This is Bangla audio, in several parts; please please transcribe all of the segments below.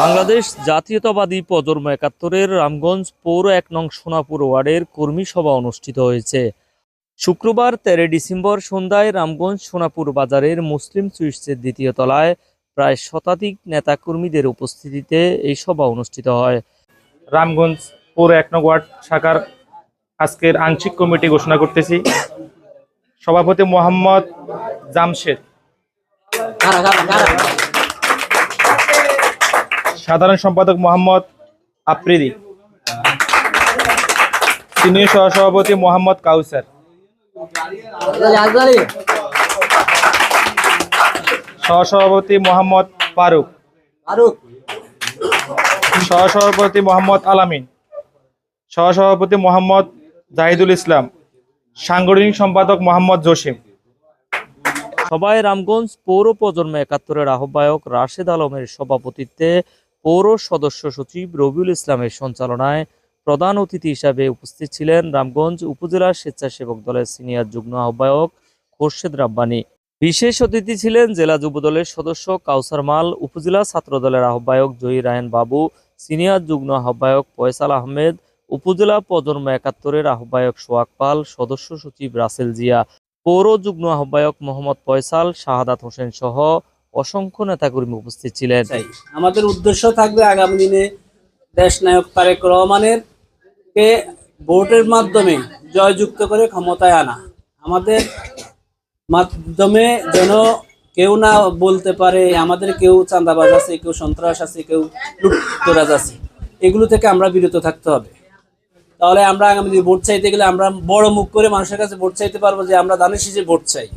বাংলাদেশ জাতীয়তাবাদী প্রজন্ম একাত্তরের রামগঞ্জ পৌর এক নং সোনাপুর ওয়ার্ডের কর্মী সভা অনুষ্ঠিত হয়েছে। শুক্রবার তেরো ডিসেম্বর সন্ধ্যায় রামগঞ্জ সোনাপুর বাজারের মুসলিম সুইটসের দ্বিতীয় তলায় প্রায় শতাধিক নেতাকর্মীদের উপস্থিতিতে এই সভা অনুষ্ঠিত হয়। রামগঞ্জ পৌর এক নং ওয়ার্ড শাখার আজকের আংশিক কমিটি ঘোষণা করতেছি। সভাপতি মোহাম্মদ জামশেদ। সাধারণ সম্পাদক মোহাম্মদ আফ্রিদি সিনিয়র সহসভাপতি মোহাম্মদ কাউসার। সহসভাপতি মোহাম্মদ ফারুক। সহসভাপতি মোহাম্মদ আলামিন। সহসভাপতি মোহাম্মদ জাহিদুল ইসলাম। সাংগঠনিক সম্পাদক মোহাম্মদ জসিম। সভায় রামগঞ্জ পৌর প্রজন্ম একাত্তরের আহ্বায়ক রাশেদ আলমের সভাপতিত্বে পৌর সদস্য সচিব রবিউল ইসলামের সঞ্চালনায় প্রধান অতিথি হিসাবে উপস্থিত ছিলেন রামগঞ্জ উপজেলা স্বেচ্ছাসেবক দলের সিনিয়র যুগ্ম আহ্বায়ক খোরশেদ রাব্বানি। বিশেষ অতিথি ছিলেন জেলা যুবদলের সদস্য কাউসার মাল, উপজেলা ছাত্র দলের আহ্বায়ক জয়ী রায়ন বাবু, সিনিয়র যুগ্ম আহ্বায়ক ফয়সাল আহমেদ, উপজেলা প্রজন্ম একাত্তরের আহ্বায়ক সোয়াক পাল, সদস্য সচিব রাসেল জিয়া, পৌর যুগ্ম আহ্বায়ক মোহাম্মদ ফয়সাল, শাহাদাত হোসেন সহ অসংখ্য নেতাকর্মী উপস্থিত ছিলেন। আমাদের উদ্দেশ্য থাকবে আগামী দিনে দেশ নায়ক তারেক রহমানের কে ভোটের মাধ্যমে জয়যুক্ত করে ক্ষমতায় আনা। আমাদের মাধ্যমে যেন কেউ না বলতে পারে, আমাদের কেউ চাঁদাবাজ আছে, কেউ সন্ত্রাস আছে, কেউ লুটতরাজ আছে। এগুলো থেকে আমরা বিরত থাকতে হবে। তাহলে আমরা আগামী দিনে ভোট চাইতে গেলে আমরা বড় মুখ করে মানুষের কাছে ভোট চাইতে পারব যে আমরা দানেশি যে ভোট চাই।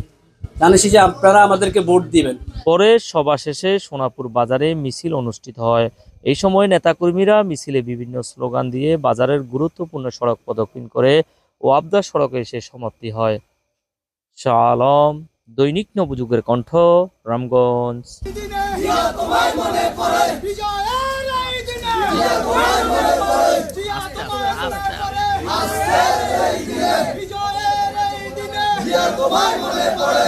দানেশি যে আপনারা আমাদেরকে ভোট দিবেন। পরে সভা শেষে সোনাপুর বাজারে মিছিল অনুষ্ঠিত হয়। এই সময় নেতাকর্মীরা মিছিলে বিভিন্ন স্লোগান দিয়ে বাজারের গুরুত্বপূর্ণ সড়ক প্রদক্ষিণ করে ওয়াবদা সড়কে এসে সমাপ্তি হয়। শাহ আলম দৈনিক নবযুগের কণ্ঠ রামগঞ্জ। বিজয়ের এই দিনে জিয়া তোমায় মনে পড়ে।